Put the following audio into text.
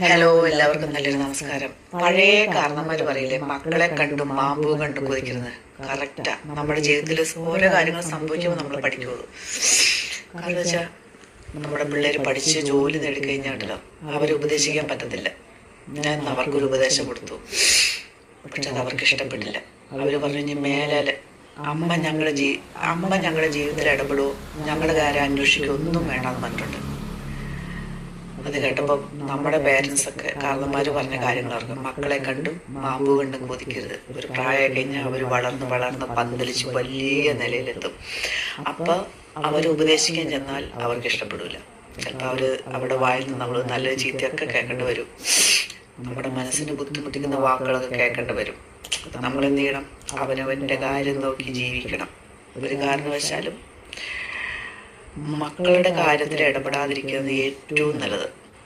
Hello എല്ലാവർക്കും നല്ലൊരു നമസ്കാരം. പഴയ കാരണന്മാര് പറയില്ലേ? മക്കളെ കണ്ടും മാമ്പൂ കണ്ടും കൊതിക്കുന്നത് കറക്റ്റാ നമ്മുടെ ജീവിതത്തിൽ ഓരോ കാര്യങ്ങൾ സംഭവിക്കുമ്പോൾ നമ്മൾ പഠിക്കുള്ളൂ. കാരണം വെച്ചാൽ നമ്മുടെ പിള്ളേർ പഠിച്ച് ജോലി നേടിക്കഴിഞ്ഞാട്ടല്ലോ അവരെ ഉപദേശിക്കാൻ പറ്റത്തില്ല. ഞാൻ അവർക്കൊരു ഉപദേശം കൊടുത്തു. പക്ഷെ അത് അവർക്ക് ഇഷ്ടപ്പെട്ടില്ല. അവർ പറഞ്ഞു ഇനി മേലാൽ അമ്മ ഞങ്ങളുടെ ജീ അമ്മ ഞങ്ങളുടെ ജീവിതത്തിൽ ഇടപെടുവോ? ഞങ്ങളുടെ കാര്യം അന്വേഷിക്കുക ഒന്നും വേണമെന്ന് പറഞ്ഞിട്ടുണ്ട്. അത് കേട്ടപ്പോൾ നമ്മുടെ പേരൻസ് ഒക്കെ കാരണന്മാർ പറഞ്ഞ കാര്യങ്ങളൊക്കെ മക്കളെ കണ്ടും മാമ്പു കണ്ടും കൊതിക്കരുത്. ഒരു പ്രായം കഴിഞ്ഞാൽ അവർ വളർന്ന് വളർന്ന് പന്തലിച്ച് വലിയ നിലയിലെത്തും. അപ്പോൾ അവർ ഉപദേശിക്കാൻ ചെന്നാൽ അവർക്ക് ഇഷ്ടപ്പെടില്ല ചിലപ്പോൾ അവർ അവിടെ വായിൽ നിന്ന് നമ്മൾ നല്ല ചീത്തയൊക്കെ കേൾക്കേണ്ടി വരും. നമ്മുടെ മനസ്സിന് ബുദ്ധിമുട്ടിക്കുന്ന വാക്കുകളൊക്കെ കേൾക്കേണ്ടി വരും. നമ്മൾ എന്ത് ചെയ്യണം? അവനവന്റെ കാര്യം നോക്കി ജീവിക്കണം. ഒരു കാരണവശാലും മക്കളുടെ കാര്യത്തിൽ ഇടപെടാതിരിക്കുന്നത് ഏറ്റവും നല്ലത്.